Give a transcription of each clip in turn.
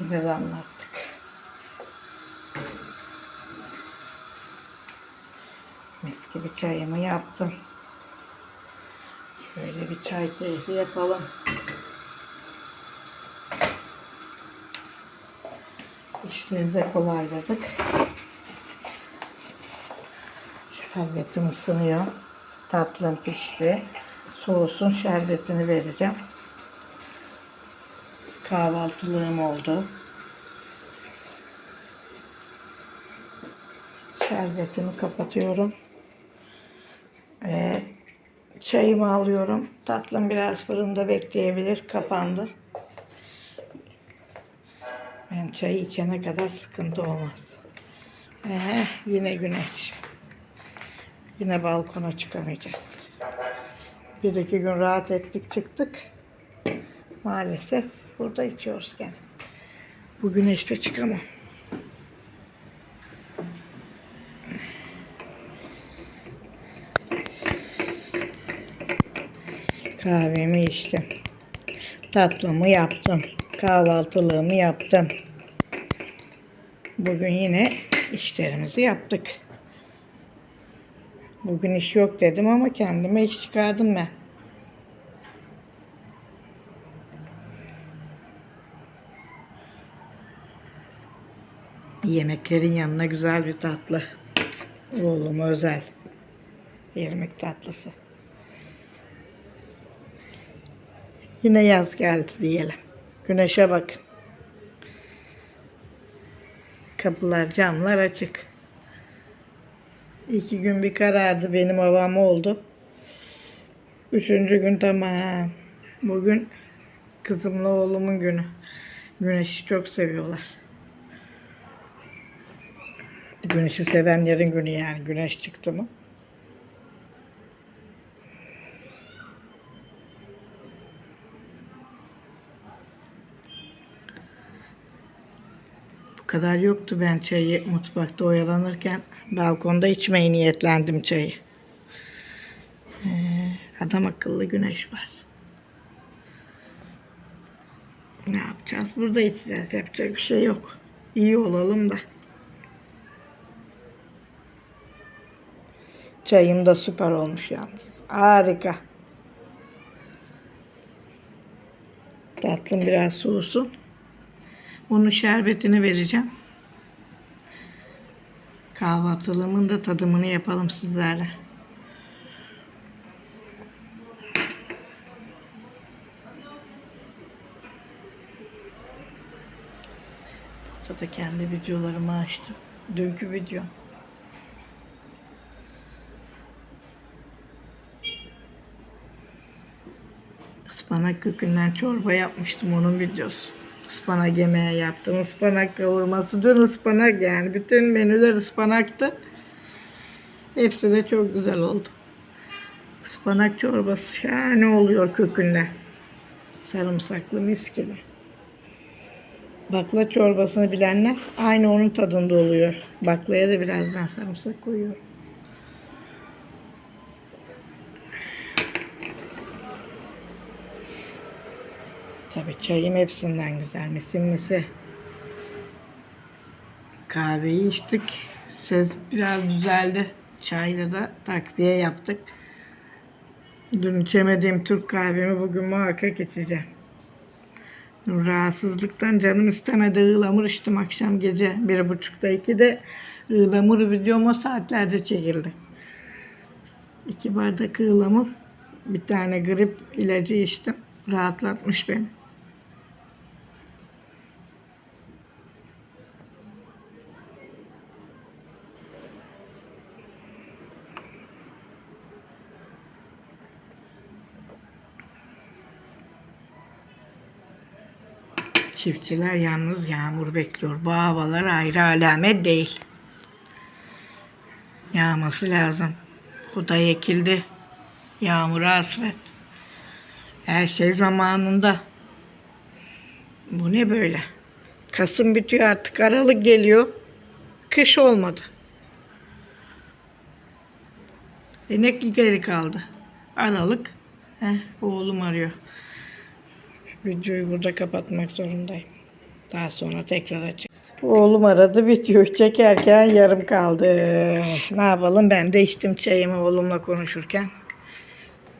Yine anlattık. Mis gibi çayımı yaptım. Şöyle bir çay keyfi yapalım. İşleri de kolayladık. Şerbetim ısınıyor. Tatlım pişti. Soğusun şerbetini vereceğim. Kahvaltılığım oldu. Şerbetimi kapatıyorum. Ve çayımı alıyorum. Tatlım biraz fırında bekleyebilir. Kapandı. Ben çayı içene kadar sıkıntı olmaz. Ee, yine güneş. Yine balkona çıkamayacağız. Bir iki gün rahat ettik çıktık. Maalesef burada içiyoruz gene. Bu güneşte çıkamam. Kahvemi içtim. Tatlımı yaptım. Kahvaltılığımı yaptım. Bugün yine işlerimizi yaptık. Bugün iş yok dedim ama kendime iş çıkardım ben. Yemeklerin yanına güzel bir tatlı. Oğluma özel. İrmik tatlısı. Yine yaz geldi diyelim. Güneşe bakın. Kapılar, camlar açık. İki gün bir karardı benim havam oldu. Üçüncü gün tamam. Bugün kızımla oğlumun günü. Güneşi çok seviyorlar. Güneşi sevenlerin günü yani güneş çıktı mı. Bu kadar yoktu ben çayı mutfakta oyalanırken balkonda içmeyi niyetlendim çayı. Ee, adam akıllı güneş var. Ne yapacağız? Burada içeceğiz. Yapacak bir şey yok. İyi olalım da. Çayım da süper olmuş yalnız. Harika. Tatlım biraz soğusun. Bunun şerbetini vereceğim. Kahvaltılığımın da tadımını yapalım sizlerle. Burada da kendi videolarımı açtım. Dünkü video. Ispanak kökünden çorba yapmıştım onun videosu. Ispanak yemeği yaptım. Ispanak kavurması. Dün ıspanak yani. Bütün menüler ıspanaktı. Hepsi de çok güzel oldu. Ispanak çorbası şahane oluyor kökünden. Sarımsaklı mis gibi. Bakla çorbasını bilenler aynı onun tadında oluyor. Baklaya da biraz ben sarımsak koyuyorum. Tabii çayım hepsinden güzel. Misin misi. Kahveyi içtik. Ses biraz düzeldi. Çayla da takviye yaptık. Dün içemediğim Türk kahvemi bugün muhakkak içeceğim. Rahatsızlıktan canım istemedi. ıhlamur içtim akşam gece. Bir buçukta iki de ıhlamur videom o saatlerde çekildi. İki bardak ıhlamur. Bir tane grip ilacı içtim. Rahatlatmış beni. Çiftçiler yalnız yağmur bekliyor. Bu havalar ayrı alamet değil. Yağması lazım. Huda ekildi. Yağmura hasret. Her şey zamanında. Bu ne böyle? Kasım bitiyor artık. Aralık geliyor. Kış olmadı. E ne geri kaldı? Aralık. Heh, oğlum arıyor. Videoyu burada kapatmak zorundayım. Daha sonra tekrar açık. Oğlum aradı video çekerken yarım kaldı. Ne yapalım ben de içtim çayımı oğlumla konuşurken.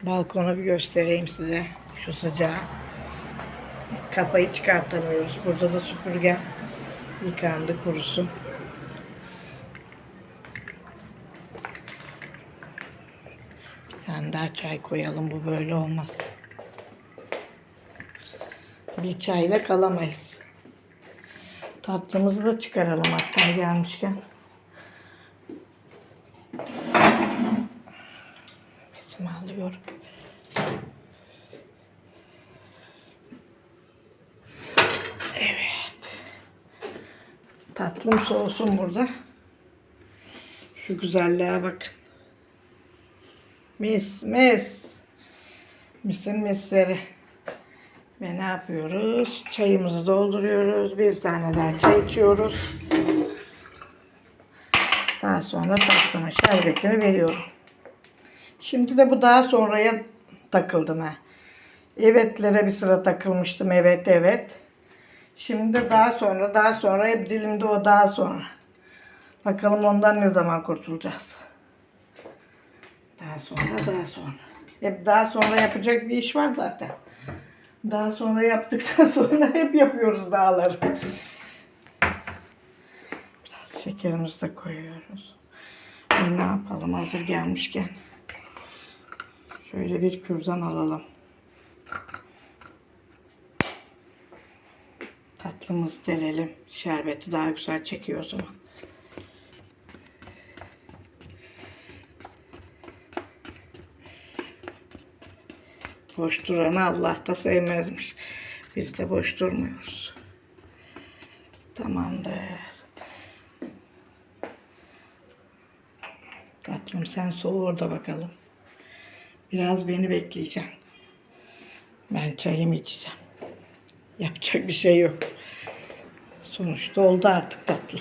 Balkonu bir göstereyim size. Şu sıcağı. Kafayı çıkartamıyoruz. Burada da süpürge yıkandı kurusun. Bir tane daha çay koyalım. Bu böyle olmaz. Bir çayla kalamayız. Tatlımızı da çıkaralım hatta gelmişken. Besimi alıyorum. Evet. Tatlım soğusun burada. Şu güzelliğe bakın. Mis mis. Misin misleri. Ve ne yapıyoruz? Çayımızı dolduruyoruz. Bir tane daha çay içiyoruz. Daha sonra tatlımın şerbetini veriyorum. Şimdi de bu daha sonraya takıldım ha. Evetlere bir sıra takılmıştım. Evet evet. Şimdi daha sonra daha sonra hep dilimde o daha sonra. Bakalım ondan ne zaman kurtulacağız. Daha sonra daha sonra. Hep daha sonra yapacak bir iş var zaten. Daha sonra yaptıktan sonra hep yapıyoruz dağları. Biraz şekerimizi de koyuyoruz. Ve ne yapalım hazır gelmişken. Şöyle bir kürdan alalım. Tatlımızı delelim. Şerbeti daha güzel çekiyor o zaman. Boş duranı Allah da sevmezmiş. Biz de boş durmuyoruz. Tamamdır. Tatlım sen soğu orada bakalım. Biraz beni bekleyeceksin. Ben çayımı içeceğim. Yapacak bir şey yok. Sonuçta oldu artık tatlı.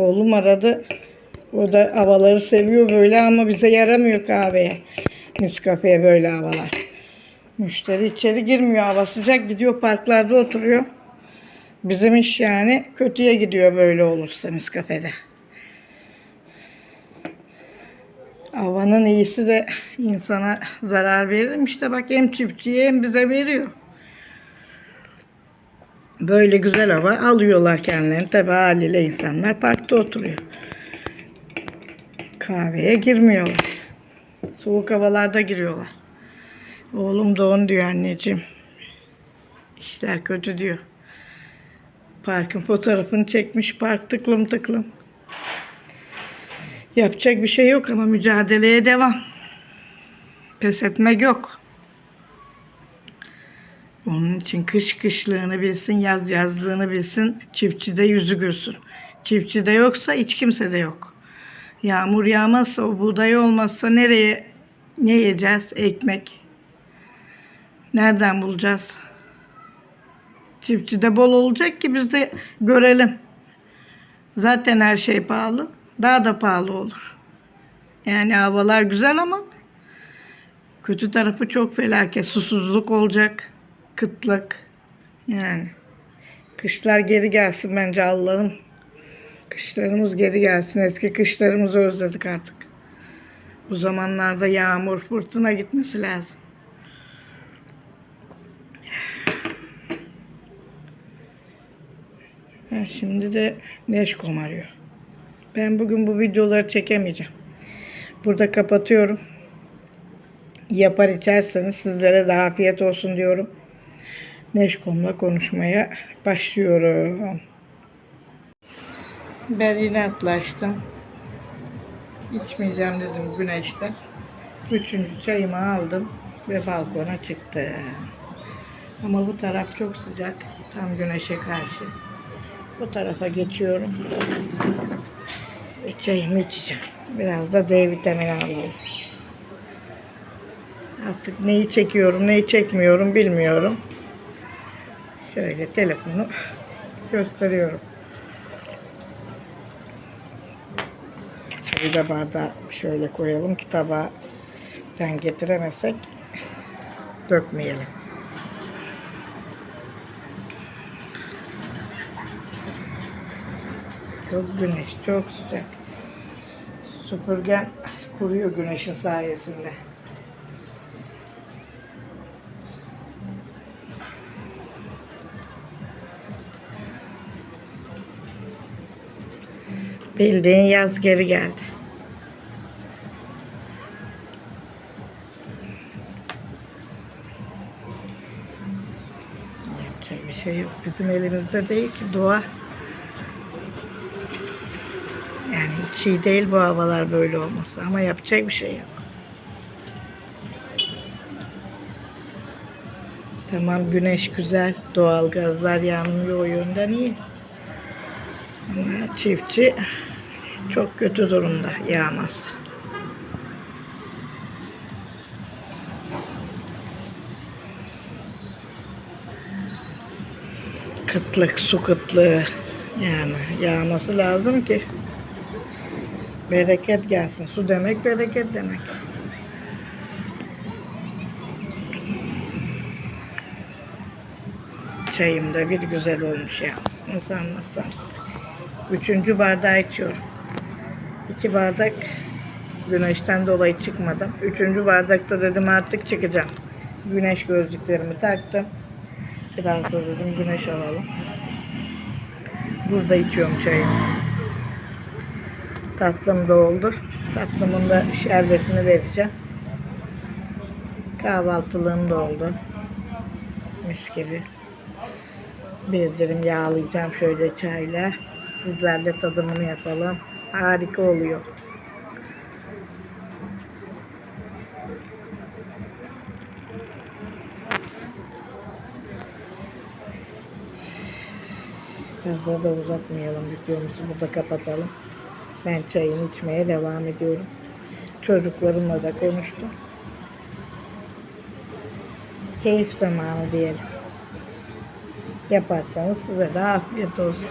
Oğlum aradı. O da havaları seviyor böyle ama bize yaramıyor kahveye. Nescafe'ye böyle havalar. Müşteri içeri girmiyor. Hava sıcak gidiyor parklarda oturuyor. Bizim iş yani kötüye gidiyor böyle olursa Nescafe'de. Havanın iyisi de insana zarar verir. İşte bak hem çiftçiye hem bize veriyor. Böyle güzel hava alıyorlar kendilerini. Tabi haliyle insanlar parkta oturuyor. Kahveye girmiyorlar. Soğuk havalarda giriyorlar. Oğlum onu diyor anneciğim. İşler kötü diyor. Parkın fotoğrafını çekmiş. Park tıklım tıklım. Yapacak bir şey yok ama mücadeleye devam. Pes etmek yok. Onun için kış kışlığını bilsin, yaz yazlığını bilsin, çiftçide yüzü gülsün. Çiftçide yoksa hiç kimse de yok. Yağmur yağmazsa, o buğday olmazsa nereye, ne yiyeceğiz? Ekmek. Nereden bulacağız? Çiftçide bol olacak ki biz de görelim. Zaten her şey pahalı. Daha da pahalı olur. Yani havalar güzel ama kötü tarafı çok felaket. Susuzluk olacak. Kıtlık. Yani. Kışlar geri gelsin bence Allah'ım. Kışlarımız geri gelsin. Eski kışlarımızı özledik artık. Bu zamanlarda yağmur, fırtına gitmesi lazım. Şimdi de Neşkom arıyor. Ben bugün bu videoları çekemeyeceğim. Burada kapatıyorum. Yapar içerseniz sizlere de afiyet olsun diyorum. Neşkom'la konuşmaya başlıyorum. Ben inatlaştım. İçmeyeceğim dedim güneşte. Üçüncü çayımı aldım ve balkona çıktım. Ama bu taraf çok sıcak. Tam güneşe karşı. Bu tarafa geçiyorum. Ve çayımı içeceğim. Biraz da D vitamini alalım. Artık neyi çekiyorum, neyi çekmiyorum bilmiyorum. Şöyle telefonu gösteriyorum. Çayı da bardağa şöyle koyalım ki tabağa den getiremezsek dökmeyelim. Çok güneş, çok sıcak. Süpürgen kuruyor güneşin sayesinde. Bildiğin yaz geri geldi. Yapacak bir şey yok. Bizim elimizde değil ki dua. Yani hiç iyi değil bu havalar böyle olması ama yapacak bir şey yok. Tamam güneş güzel, doğal gazlar yanmıyor o yönden iyi. Çiftçi çok kötü durumda yağmaz. Kıtlık, su kıtlığı yani yağması lazım ki bereket gelsin. Su demek bereket demek. Çayım da bir güzel olmuş ya. Nasıl anlatsam. Üçüncü bardağı içiyorum. İki bardak güneşten dolayı çıkmadım. Üçüncü bardakta dedim artık çıkacağım. Güneş gözlüklerimi taktım. Biraz da dedim güneş alalım. Burada içiyorum çayımı. Tatlım da oldu. Tatlımın da şerbetini vereceğim. Kahvaltılığım da oldu. Mis gibi. Bir dilim yağlayacağım şöyle çayla. Sizlerle tadımını yapalım. Harika oluyor. Fazla da uzatmayalım videomuzu burada kapatalım. Ben çayımı içmeye devam ediyorum. Çocuklarımla da konuştum. Keyif zamanı diyelim. Yaparsanız size de afiyet olsun.